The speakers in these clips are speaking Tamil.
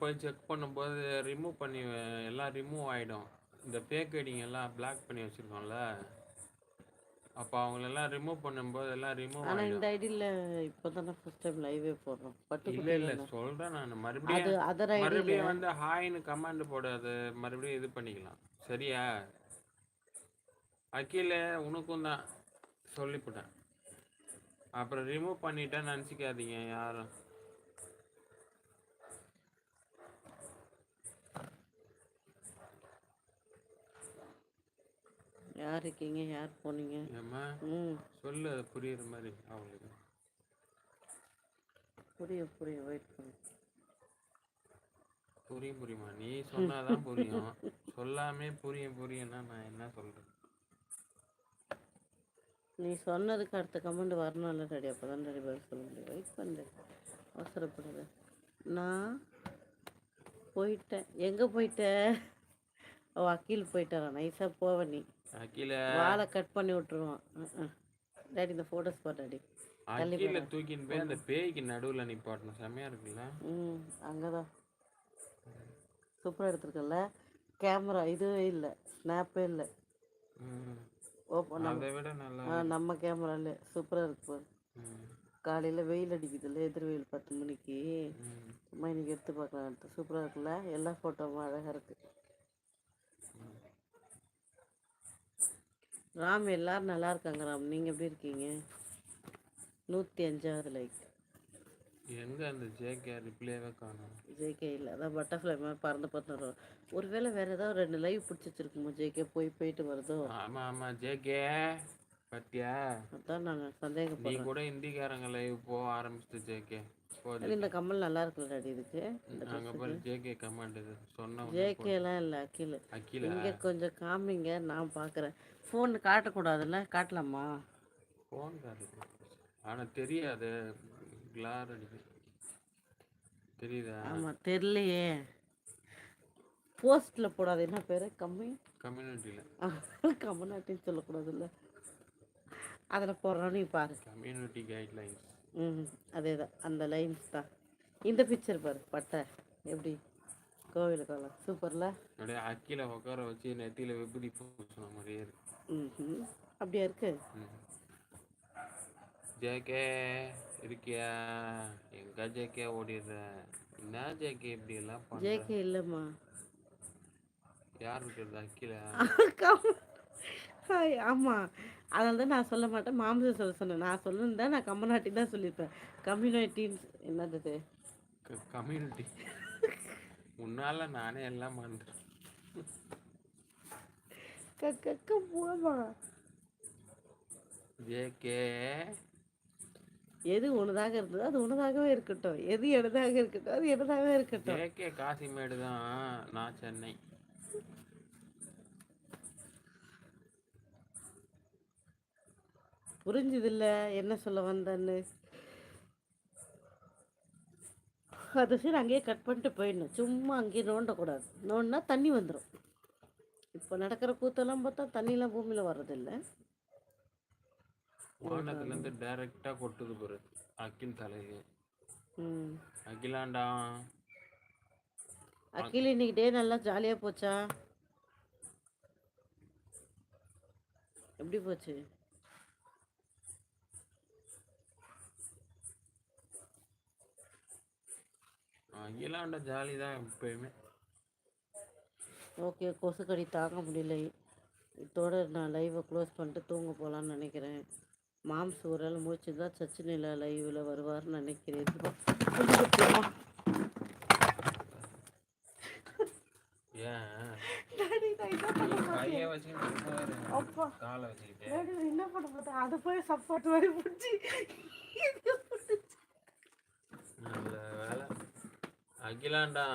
போய் செக் பண்ணும்போது ரிமூவ் பண்ணி எல்லாம் ரிமூவ் ஆகிடும் இந்த ஃபேக் ஐடிங்க எல்லாம் பிளாக் பண்ணி வச்சுருக்கோம்ல அப்போ அவங்களெல்லாம் ரிமூவ் பண்ணும்போது எல்லாம் ரிமூவ் ஆனா இந்த ஐடியில் இப்போ தானே ஃபர்ஸ்ட் டைம் லைவே போடுறோம். இல்லை பட்டுக்குட்டி இல்லை தானே? சொல்கிறேன் நான். அது மறுபடியும் அதர் ஐடியில் மறுபடியும் வந்து ஹாய்னு கமாண்ட் போடு அது மறுபடியும் இது பண்ணிக்கலாம். சரியா? அகில உனக்கும் தான். சொல்லிவிட்டேன் அப்புறம் ரிமூவ் பண்ணிட்டேன்னு நினச்சிக்காதீங்க யாரும். யார் இருக்கீங்க? யார் போனீங்க? ஏம்மா ம். சொல்லு அது புரியுற மாதிரி அவங்களுக்கு புரியும் புரியும் வெயிட் பண்ணு. புரியும் புரியுமா நீ சொன்னாதான் புரியும். சொல்லாமே புரியும் புரியும்னா நான் என்ன சொல்றேன் நீ சொன்னதுக்கு அடுத்த கமெண்ட் வரணும்ல டாடி. அப்போ தான் டாடி பதில் சொல்ல முடியும். வெயிட் பண்ணு. அவசரப்படாத. நான் போயிட்டேன். எங்கே போயிட்ட? ஓ அக்கீல் போயிட்டாரா நைஸாக போவ நீ. அகில வாழை கட் பண்ணி விட்டுருவான். டாடி இந்த ஃபோட்டோஸ் பா டாடி தள்ளி அகில. தூக்கின்னு போய் அந்த பேய்க்கு நடுவுல நிப்பாட்டணும். செம்மையா இருக்குல்ல? ம் அங்கே தான் சூப்பராக எடுத்துருக்கல கேமரா இதுவே இல்லை. ஸ்னாப்பே இல்லை. ஓப்பன் நம்ம கேமராலே சூப்பராக இருக்கு. காலையில் வெயில் அடிக்குதுல்ல எதிர் வெயில் பத்து மணிக்கு. சும்மா இன்னைக்கு எடுத்து பார்க்கலாம் சூப்பராக இருக்குல்ல? எல்லா ஃபோட்டோவும் அழகாக இருக்கு. ராம் எல்லாரும் நல்லா இருக்காங்க ராம். நீங்கள் எப்படி இருக்கீங்க? நூற்றி அஞ்சாவது லைக் எங்க அந்த ஜேகே ரிப்ளேவே காணும். ஜேகே இல்லை. அதான் பட்டர்ஃப்ளை மாதிரி பறந்து பறந்து ஒருவேளை வேறு ஏதாவது ரெண்டு லைவ் பிடிச்சி வச்சிருக்குமோ ஜேகே போய் போயிட்டு வருதோ ஆமா ஆமா. ஜேகே பத்தியா? அதான் நான் நீ சந்தேகப்படுறேன் கூட ஹிந்திக்காரங்க லைவ் போக ஆரம்பிச்சிட்டு ஜேகே இந்த கம்மல் நல்லா இருக்குல்ல டாடி இதுக்கு. அங்க பாரு ஜேகே கமாண்ட் இது. சொன்ன ஜேகேலாம் இல்லை அகில். அகில? இங்கே கொஞ்சம் காமிங்க நான் பார்க்குறேன் ஃபோன் காட்டக்கூடாதுல்ல? காட்டலாமா? ஃபோன் காட்டுது. ஆனா தெரியாது. கிளார் அடிக்கும் தெரியுதா? ஆமாம் தெரிலையே போஸ்ட்டில் போடாது என்ன பேர்? கம்மி? கம்யூனிட்டியில் கம்மநாட்டின்னு சொல்லக்கூடாதுல்ல. அதில் போடுறோம் நீ பாரு. கம்யூனிட்டி கைட்லைன்ஸ் ம் அதே தான் அந்த லைன்ஸ் தான். இந்த பிக்சர் பாரு பட்டை. எப்படி? கோவில் கோலம் சூப்பர்ல அப்படியே அக்கில உட்கார வச்சு நெத்தியில விபூதி பூசின மாதிரியே இருக்கு. ம் அப்படியா இருக்கு? ஜேகே இருக்கியா? எங்க ஜேகே ஓடிடுற? என்ன ஜேகே இப்படி எல்லாம் ஜேகே இல்லைம்மா. யார் இருக்கிறது அக்கில? ஹாய் ஆமாம் அதனால தான் நான் சொல்ல மாட்டேன். மாம்சம் சொல்ல சொன்னேன். நான் சொல்லிருந்தா நான் கம்மநாட்டி தான் சொல்லியிருப்பேன். கம்யூனிட்டின்னு என்னது கம்யூனிட்டி உன்னால நானே எல்லாம் பண்றேன். கக்க போமா ஜேகே எது உனதாக இருந்ததோ அது உனதாகவே இருக்கட்டும். எது எனதாக இருக்கட்டும் அது எனதாகவே இருக்கட்டும். ஜேகே காசிமேடு தான் நான் சென்னை. புரிஞ்சுதில்ல? என்ன சொல்ல வந்தேன்னு? அது சரி அங்கேயே கட் பண்ணிட்டு போயிடணும். சும்மா அங்கேயே நோண்டக்கூடாது நோண்டினா தண்ணி வந்துடும் இப்போ நடக்கிற கூத்தெல்லாம் பார்த்தா தண்ணிலாம் பூமியில் வர்றதில்ல. வானத்துல இருந்து டைரக்டா கொட்டுது பாரு அக்கின் தலைக்கு ம். அகிலாண்டா. அகில் இன்னைக்கு டே நல்லா ஜாலியாக போச்சா? எப்படி போச்சு? அகிலாண்டா ஜாலி தான் எப்பயுமே. ஓகே கொசுக்கடி தாங்க முடியல. இதோட நான் லைவை க்ளோஸ் பண்ணிட்டு தூங்க போகலான்னு நினைக்கிறேன். மாம்ஸ் ஒரு ஆள் முடிச்சுருந்தா சச்சினில லைவில் வருவார்னு நினைக்கிறேன். என்ன பண்ண நீ கையை வச்சுக்கிட்டு அப்பா. காலை வச்சுக்கிட்டு டாடி, நான் என்ன பண்ண பார்த்தேன் அதை போய் சப்போர்ட் மாதிரி பிடிச்சி நல்ல வேலை அகிலாண்டா.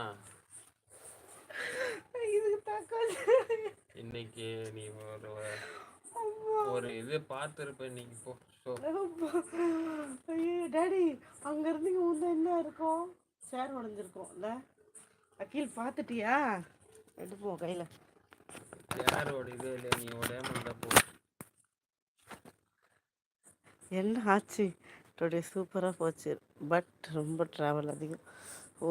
இன்னைக்கு நீ ஒரு ஒரு இது பார்த்துருப்ப இன்னைக்கு போ ஐயோ டாடி அங்க இருந்து இங்க வந்து என்ன இருக்கும்? சேர் உடஞ்சிருக்கும். இல்ல அக்கீல் பார்த்துட்டியா? எடுப்போம் கையில. யாரோட இது இல்லை நீ உடையாம இருந்தா போ. என்ன ஆச்சு? டுடே சூப்பராக போச்சு. பட் ரொம்ப ட்ராவல் அதிகம். ஓ.